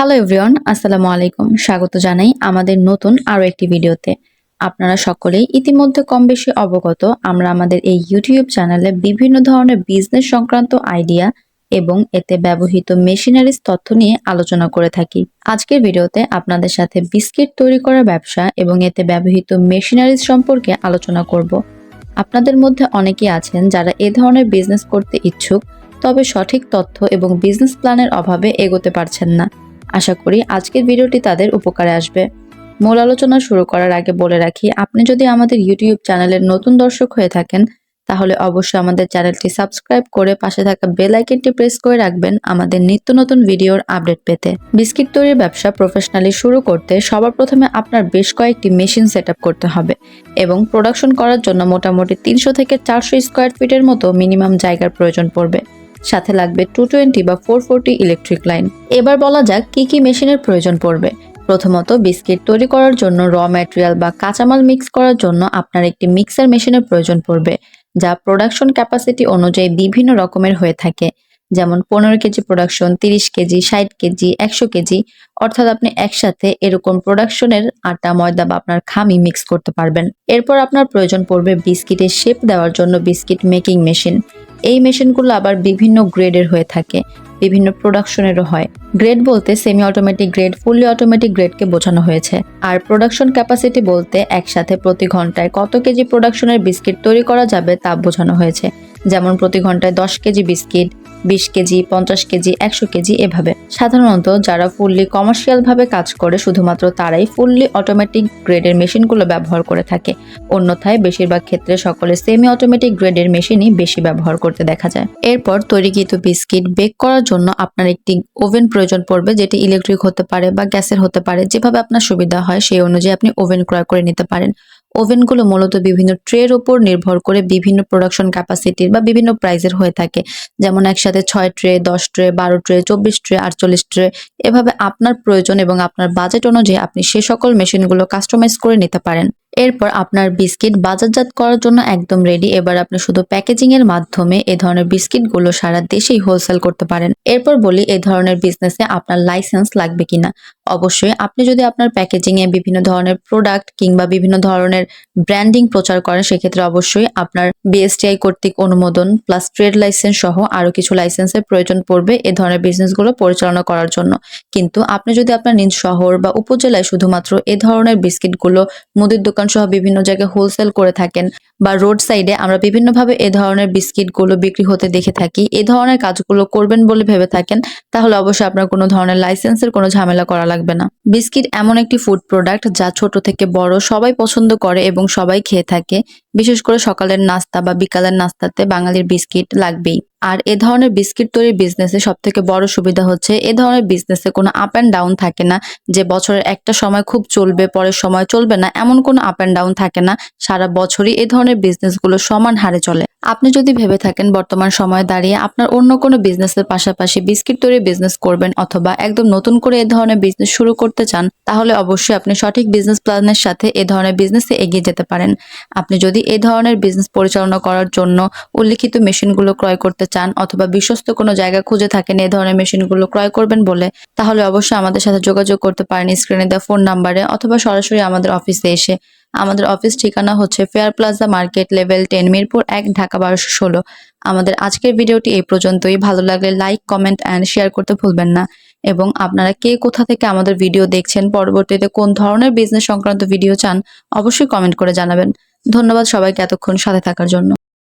Hello everyone আসসালামু আলাইকুম। স্বাগত জানাই আমাদের নতুন আরও একটি ভিডিওতে। আপনারা সকলেই ইতিমধ্যে কম বেশি অবগত, আমরা আমাদের এই ইউটিউব চ্যানেলে বিভিন্ন ধরনের বিজনেস সংক্রান্ত আইডিয়া এবং এতে ব্যবহৃত মেশিনারিজ তথ্য নিয়ে আলোচনা করে থাকি। আজকের ভিডিওতে আপনাদের সাথে বিস্কিট তৈরি করার ব্যবসা এবং এতে ব্যবহৃত মেশিনারিজ সম্পর্কে আলোচনা করব। আপনাদের মধ্যে অনেকেই আছেন যারা এ ধরনের বিজনেস করতে ইচ্ছুক, তবে সঠিক তথ্য এবং বিজনেস প্ল্যানের অভাবে এগোতে পারছেন না। আশা করি আজকের ভিডিওটি তাদের উপকারে আসবে। মূল আলোচনা শুরু করার আগে বলে রাখি, আপনি যদি আমাদের ইউটিউব চ্যানেলের নতুন দর্শক হয়ে থাকেন, তাহলে অবশ্যই আমাদের চ্যানেলটি সাবস্ক্রাইব করে পাশে থাকা বেল আইকনটি প্রেস করে রাখবেন আমাদের নিত্য নতুন ভিডিওর আপডেট পেতে। বিস্কিট তৈরির ব্যবসা প্রফেশনালি শুরু করতে সবার প্রথমে আপনার বেশ কয়েকটি মেশিন সেট করতে হবে এবং প্রোডাকশন করার জন্য মোটামুটি তিনশো থেকে চারশো স্কোয়ার ফিটের মতো মিনিমাম জায়গার প্রয়োজন পড়বে। সাথে লাগবে টু টোয়েন্টি বা ফোর ফোরটি ইলেকট্রিক লাইন এবার বলা যাক কি কি মেশিনের প্রয়োজন পড়বে। প্রথমত বিস্কিট তৈরি করার জন্য র ম্যাটেরিয়াল বা কাঁচামাল মিক্স করার জন্য আপনার একটি মিক্সার মেশিনের প্রয়োজন পড়বে, যা প্রোডাকশন ক্যাপাসিটি অনুযায়ী বিভিন্ন রকমের হয়ে থাকে। যেমন পনেরো কেজি প্রোডাকশন তিরিশ কেজি, ষাট কেজি, একশো কেজি, অর্থাৎ আপনি একসাথে এরকম প্রোডাকশনের আটা, ময়দা বা আপনার খামি মিক্স করতে পারবেন। এরপর আপনার প্রয়োজন পড়বে বিস্কিটের শেপ দেওয়ার জন্য বিস্কিট মেকিং মেশিন এই মেশিনগুলো আবার বিভিন্ন গ্রেডের হয়ে থাকে, বিভিন্ন প্রোডাকশনেরও হয়। গ্রেড বলতে semi automatic grade fully automatic গ্রেডকে বোঝানো হয়েছে। আর প্রোডাকশন ক্যাপাসিটি বলতে একসাথে প্রতি ঘন্টায় কত কেজি প্রোডাকশনের বিস্কিট তৈরি করা যাবে তা বোঝানো হয়েছে। যেমন প্রতি ঘন্টায় দশ কেজি বিস্কিট বিশ কেজি, পঞ্চাশ কেজি, একশো কেজি এভাবে। সাধারণত যারা ফুললি কমার্শিয়ালভাবে কাজ করে, শুধুমাত্র তারাই ফুললি অটোমেটিক গ্রেডের মেশিনগুলো ব্যবহার করে থাকে। অন্যথায় বেশিরভাগ ক্ষেত্রে সকলে সেমি অটোমেটিক গ্রেডের মেশিনই বেশি ব্যবহার করতে দেখা যায়। এরপর তৈরিকৃত বিস্কিট বেক করার জন্য আপনার একটি ওভেন প্রয়োজন পড়বে, যেটি ইলেকট্রিক হতে পারে বা গ্যাসের হতে পারে, যেভাবে আপনার সুবিধা হয় সেই অনুযায়ী আপনি ওভেন ক্রয় করে নিতে পারেন। ওভেনগুলো মূলত বিভিন্ন ট্রের ওপর নির্ভর করে বিভিন্ন প্রোডাকশন ক্যাপাসিটির বা বিভিন্ন প্রাইজের হয়ে থাকে। যেমন একসাথে ছয় ট্রে, দশ ট্রে, বারো ট্রে, চব্বিশ ট্রে, আটচল্লিশ ট্রে, এভাবে আপনার প্রয়োজন এবং আপনার বাজেট অনুযায়ী আপনি সে সকল মেশিনগুলো কাস্টমাইজ করে নিতে পারেন। এরপর আপনার বিস্কিট বাজারজাত করার জন্য একদম রেডি এবার আপনি শুধু প্যাকেজিং এর মাধ্যমে এ ধরনের বিস্কিটগুলো সারা দেশেই হোলসেল করতে পারেন। এরপর বলি, এ ধরনের বিজনেসে আপনার লাইসেন্স লাগবে কিনা? অবশ্যই আপনি যদি আপনার প্যাকেজিং এ বিভিন্ন ধরনের প্রোডাক্ট কিংবা বিভিন্ন ধরনের ব্র্যান্ডিং প্রচার করেন, সেক্ষেত্রে অবশ্যই আপনার বিএসটিআই কর্তৃক অনুমোদন প্লাস ট্রেড লাইসেন্স সহ আরও কিছু লাইসেন্সের প্রয়োজন পড়বে এ ধরনের বিজনেসগুলো পরিচালনা করার জন্য। কিন্তু আপনি যদি আপনার নিজ শহর বা উপজেলায় শুধুমাত্র এ ধরনের বিস্কিটগুলো মুদির দোকান সহ বিভিন্ন জায়গায় হোলসেল করে থাকেন বা রোড সাইডে আমরা বিভিন্নভাবে এ ধরনের বিস্কিটগুলো বিক্রি হতে দেখে থাকি। এ ধরনের কাজগুলো করবেন বলে ভেবে থাকেন, তাহলে অবশ্যই আপনার কোনো ধরনের লাইসেন্সের কোনো ঝামেলা করা লাগবে না। বিস্কিট এমন একটি ফুড প্রোডাক্ট যা ছোট থেকে বড় সবাই পছন্দ করে এবং সবাই খেয়ে থাকে। বিশেষ করে সকালের নাস্তা বা বিকালের নাস্তাতে বাঙালির বিস্কিট লাগবেই। আর এ ধরনের বিস্কিট তৈরির বিজনেসে সব থেকে বড় সুবিধা হচ্ছে, এ ধরনের বিজনেসে কোনো আপ অ্যান্ড ডাউন থাকে না, যে বছরের একটা সময় খুব চলবে, পরের সময় চলবে না, এমন কোনো আপ অ্যান্ড ডাউন থাকে না, সারা বছরই এ ধরনের বিজনেসগুলো সমান হারে চলে। আপনি যদি ভেবে থাকেন বর্তমান সময়ে দাঁড়িয়ে আপনার অন্য কোনো বিজনেসের পাশাপাশি বিস্কিট তৈরির বিজনেস করবেন অথবা একদম নতুন করে এ ধরনের বিজনেস শুরু করতে চান, তাহলে অবশ্যই আপনি সঠিক বিজনেস প্ল্যানের সাথে এ ধরনের বিজনেসে এগিয়ে যেতে পারেন। আপনি যদি এ ধরনের বিজনেস পরিচালনা করার জন্য উল্লিখিত মেশিনগুলো ক্রয় করতে চান অথবা বিশ্বস্ত কোনো জায়গা খুঁজে থাকেন এ ধরনের মেশিনগুলো ক্রয় করবেন বলে, তাহলে অবশ্যই আমাদের সাথে যোগাযোগ করতে পারেন স্ক্রিনে দেওয়া ফোন নাম্বারে অথবা সরাসরি আমাদের অফিসে এসে। আমাদের অফিস ঠিকানা হচ্ছে fair plaza market level ten Mirpur এক, ঢাকা বারোশো ষোলো। আমাদের আজকের ভিডিওটি এই পর্যন্তই। ভালো লাগলে লাইক, কমেন্ট অ্যান্ড শেয়ার করতে ভুলবেন না। এবং আপনারা কে কোথা থেকে আমাদের ভিডিও দেখছেন, পরবর্তীতে কোন ধরনের বিজনেস সংক্রান্ত ভিডিও চান, অবশ্যই কমেন্ট করে জানাবেন। ধন্যবাদ সবাইকে এতক্ষণ সাথে থাকার জন্য।